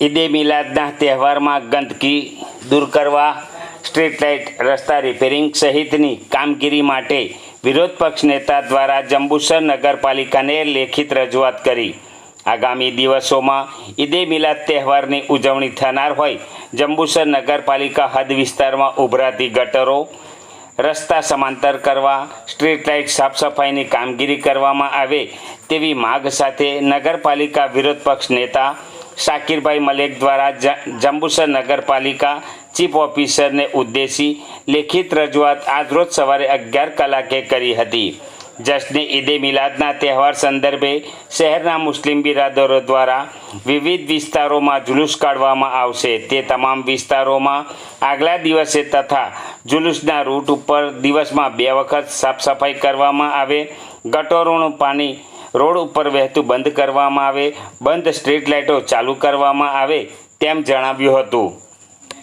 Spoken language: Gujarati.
ઈદે મિલાદના તહેવારમાં ગંદકી દૂર કરવા, સ્ટ્રીટ લાઇટ, રસ્તા રિપેરિંગ સહિતની કામગીરી માટે વિરોધ પક્ષ નેતા દ્વારા જંબુસર નગરપાલિકાને લેખિત રજૂઆત કરી. આગામી દિવસોમાં ઈદે મિલાદ તહેવારની ઉજવણી થનાર હોય, જંબુસર નગરપાલિકા હદ વિસ્તારમાં ઉભરાતી ગટરો, રસ્તા સમાંતર કરવા, સ્ટ્રીટ લાઇટ સાફ સફાઈની કામગીરી કરવામાં આવે તેવી માગ સાથે નગરપાલિકા વિરોધ પક્ષ નેતા શાકિરભાઈ મલેક દ્વારા જંબુસર નગરપાલિકા ચીફ ઓફિસરને ઉદ્દેશી લેખિત રજૂઆત આજરોજ સવારે અગિયાર કલાકે કરી હતી. જશ્ન ઈદે મિલાદના તહેવાર સંદર્ભે શહેરના મુસ્લિમ બિરાદરો દ્વારા વિવિધ વિસ્તારોમાં જુલુસ કાઢવામાં આવશે. તે તમામ વિસ્તારોમાં આગલા દિવસે તથા જુલુસના રૂટ ઉપર દિવસમાં બે વખત સાફ સફાઈ કરવામાં આવે. ગટોરોનું પાણી રોડ ઉપર વહેતું બંધ કરવામાં આવે, બંધ સ્ટ્રીટ લાઇટો ચાલુ કરવામાં આવે તેમ જણાવ્યું હતું.